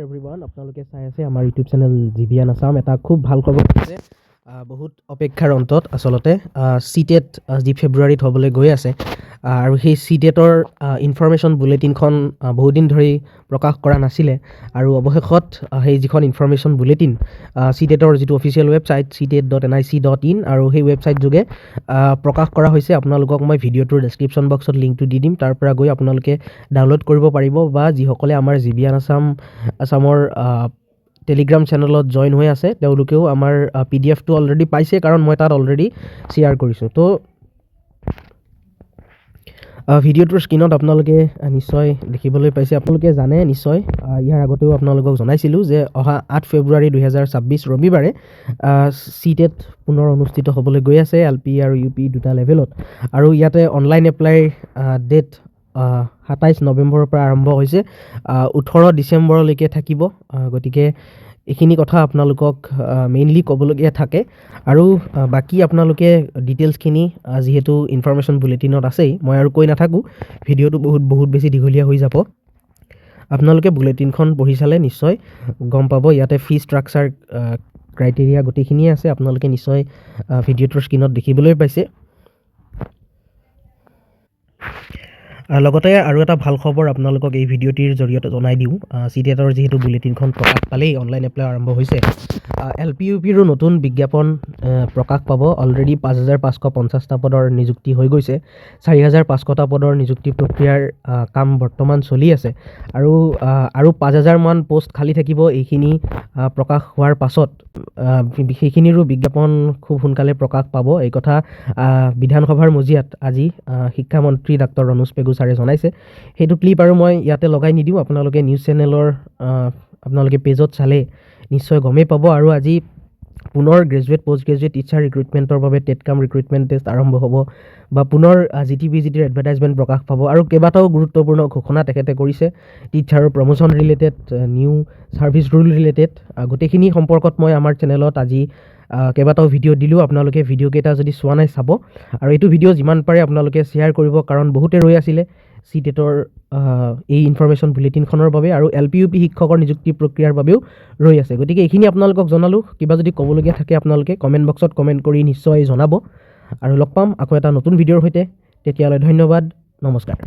Everyone আপোনালোকে চাই আছে আমাৰ ইউটিউব চেনেল জিবিয়ান আছাম এটা খুব ভাল খবৰ আহ, বহুত অপেক্ষাৰ অন্তত আচলতে চি টেট যি ফেব্ৰুৱাৰীত হ'বলৈ গৈ আছে আৰু সেই চি টেটৰ ইনফৰ্মেশ্যন বুলেটিনখন বহুদিন ধৰি প্ৰকাশ কৰা নাছিলে আৰু অৱশেষত সেই যিখন ইনফৰ্মেশ্যন বুলেটিন চি টেটৰ যিটো official website C TET dot N I C dot in আৰু সেই ৱেবছাইট যোগে প্ৰকাশ কৰা হৈছে আপোনালোকক মই ভিডিঅ'টোৰ ডেছক্ৰিপশ্যন বক্সত লিংকটো দি দিম তাৰ পৰা গৈ আপোনালোকে ডাউনলোড কৰিব পাৰিব বা যিসকলে আমাৰ জিবিয়ান আছাম আছামৰ টেলিগ্ৰাম চেনেলত জইন হৈ আছে। তেওঁলোকেও আমাৰ পি ডি এফটো অলৰেডি পাইছে কাৰণ মই তাত অলৰেডি শ্বেয়াৰ কৰিছোঁ। তো ভিডিঅ'টোৰ স্ক্ৰীণত আপোনালোকে নিশ্চয় দেখিবলৈ পাইছে। আপোনালোকে জানে নিশ্চয় ইয়াৰ আগতেও আপোনালোকক জনাইছিলোঁ যে অহা আঠ ফেব্ৰুৱাৰী দুহেজাৰ ছাব্বিছ ৰবিবাৰে চি টেট পুনৰ অনুষ্ঠিত হ'বলৈ গৈ আছে এল পি আৰু ইউ পি দুটা লেভেলত আৰু ইয়াতে অনলাইন এপ্লাইৰ ডেট সাতাইছ নৱেম্বৰৰ পৰা আৰম্ভ হৈছে। ওঠৰ ডিচেম্বৰলৈকে থাকিব। গতিকে এইখিনি কথা আপোনালোকক মেইনলি ক'বলগীয়া থাকে। আৰু বাকী আপোনালোকে ডিটেইলছখিনি যিহেতু ইনফৰ্মেশ্যন বুলেটিনত আছেই মই আৰু কৈ নাথাকোঁ। ভিডিঅ'টো বহুত বহুত বেছি দীঘলীয়া হৈ যাব। আপোনালোকে বুলেটিনখন পঢ়ি চালে নিশ্চয় গম পাব। ইয়াতে ফি ষ্ট্ৰাকচাৰ ক্ৰাইটেৰিয়া গোটেইখিনিয়ে আছে। আপোনালোকে নিশ্চয় ভিডিঅ'টোৰ স্ক্ৰীণত দেখিবলৈ পাইছে। লগতে আৰু এটা ভাল খবৰ আপোনালোকক এই ভিডিঅ'টিৰ জৰিয়তে জনাই দিওঁ। চি টেটৰ যিহেতু বুলেটিনখন প্ৰকাশ পালেই অনলাইন এপ্লাই আৰম্ভ হৈছে। এল পি ইউ পিৰো নতুন বিজ্ঞাপন প্ৰকাশ পাব। অলৰেডি পাঁচ হাজাৰ পাঁচশ পঞ্চাছটা পদৰ নিযুক্তি হৈ গৈছে। চাৰি হাজাৰ পাঁচশটা পদৰ নিযুক্তি প্ৰক্ৰিয়াৰ কাম বৰ্তমান চলি আছে। আৰু আৰু পাঁচ হাজাৰমান পষ্ট খালী থাকিব। এইখিনি প্ৰকাশ হোৱাৰ পাছত সেইখিনিৰো বিজ্ঞাপন খুব সোনকালে প্ৰকাশ পাব। এই কথা বিধানসভাৰ মজিয়াত আজি শিক্ষামন্ত্ৰী ডাক্তৰ ৰণোজ পেগু ছাৰে জনাইছে সেইটো ক্লিপ আৰু মই ইয়াতে লগাই নিদিওঁ আপোনালোকে নিউজ চেনেলৰ আপোনালোকে পেজত চালে নিশ্চয় গমেই পাব। আৰু আজি পুনৰ গ্ৰেজুৱেট পষ্ট গ্ৰেজুৱেট টিচাৰ ৰিক্ৰুইটমেণ্টৰ বাবে টেট কাম ৰিক্ৰুইটমেণ্ট টেষ্ট আৰম্ভ হ'ব বা পুনৰ জি টি পি জি টিৰ এডভাৰটাইজমেণ্ট প্ৰকাশ পাব আৰু কেইবাটাও গুৰুত্বপূৰ্ণ ঘোষণা তেখেতে কৰিছে। টিচাৰৰ promotion related new service rule related গোটেইখিনি সম্পৰ্কত মই আমাৰ চেনেলত আজি কেইবাটাও ভিডিঅ' দিলোঁ। আপোনালোকে ভিডিঅ'কেইটা যদি চোৱা নাই চাব। আৰু এইটো ভিডিঅ' যিমান পাৰে আপোনালোকে শ্বেয়াৰ কৰিব কাৰণ বহুতে ৰৈ আছিলে। চি টেটৰ এই ইনফৰ্মেশ্যন বুলেটিনখনৰ বাবে আৰু এল পি ইউ পি শিক্ষকৰ নিযুক্তি প্ৰক্ৰিয়াৰ বাবেও ৰৈ আছে। গতিকে এইখিনি আপোনালোকক জনালোঁ। কিবা যদি ক'বলগীয়া থাকে আপোনালোকে কমেণ্ট বক্সত কমেণ্ট কৰি নিশ্চয় জনাব। আৰু লগ পাম আকৌ এটা নতুন ভিডিঅ'ৰ সৈতে। তেতিয়ালৈ ধন্যবাদ। নমস্কাৰ।